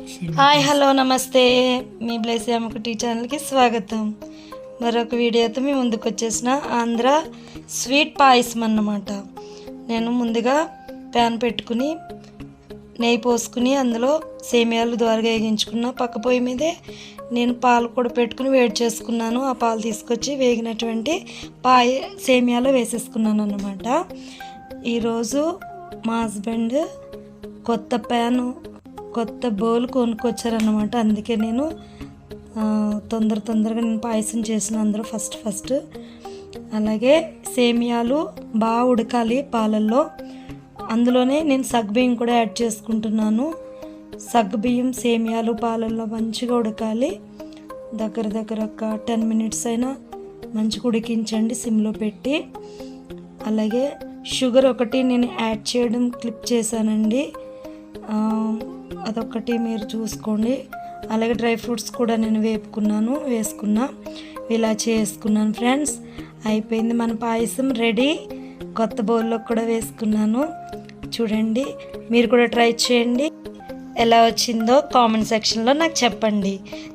Hi hello నమస్తే. మీ bless అమ్మకుటి ఛానల్కి స్వాగతం. మరొక వీడియోతో మీ ముందుకు వచ్చేసిన ఆంధ్ర స్వీట్ పాయసం అన్నమాట. నేను ముందుగా ప్యాన్ పెట్టుకుని నెయ్యి పోసుకుని అందులో సేమియాలు ద్వారా వేగించుకున్న పక్క పొయ్యి మీదే నేను పాలు కూడా పెట్టుకుని వేడి చేసుకున్నాను. ఆ పాలు తీసుకొచ్చి వేగినటువంటి పాయ సేమియాలో వేసేసుకున్నాను అన్నమాట. ఈరోజు మా హస్బెండ్ కొత్త ప్యాను కొత్త బౌల్ కొనుక్కొచ్చారన్నమాట. అందుకే నేను తొందర తొందరగా నేను పాయసం చేసిన అందరూ ఫస్ట్ ఫస్ట్. అలాగే సేమియాలు బాగా ఉడకాలి పాలల్లో. అందులోనే నేను సగ్బియ్యం కూడా యాడ్ చేసుకుంటున్నాను. సగ్బియ్యం సేమియాలు పాలల్లో మంచిగా ఉడకాలి. దగ్గర దగ్గర ఒక టెన్ మినిట్స్ అయినా మంచిగా ఉడికించండి సిమ్లో పెట్టి. అలాగే షుగర్ ఒకటి నేను యాడ్ చేయడం క్లిప్ చేశానండి. అదొకటి మీరు చూసుకోండి. అలాగే డ్రై ఫ్రూట్స్ కూడా నేను వేపుకున్నాను వేసుకున్నా ఇలా చేసుకున్నాను ఫ్రెండ్స్. అయిపోయింది మన పాయసం రెడీ. కొత్త బౌల్లో కూడా వేసుకున్నాను. చూడండి మీరు కూడా ట్రై చేయండి. ఎలా వచ్చిందో కామెంట్ సెక్షన్లో నాకు చెప్పండి.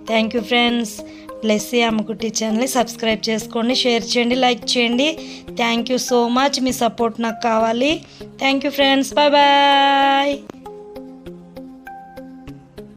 Thank you friends Blessy Ammakutti ఛానల్ని సబ్స్క్రైబ్ చేసుకోండి షేర్ చేయండి లైక్ చేయండి. థ్యాంక్ యూ సో మచ్ మీ సపోర్ట్ నాకు కావాలి. Thank you friends bye bye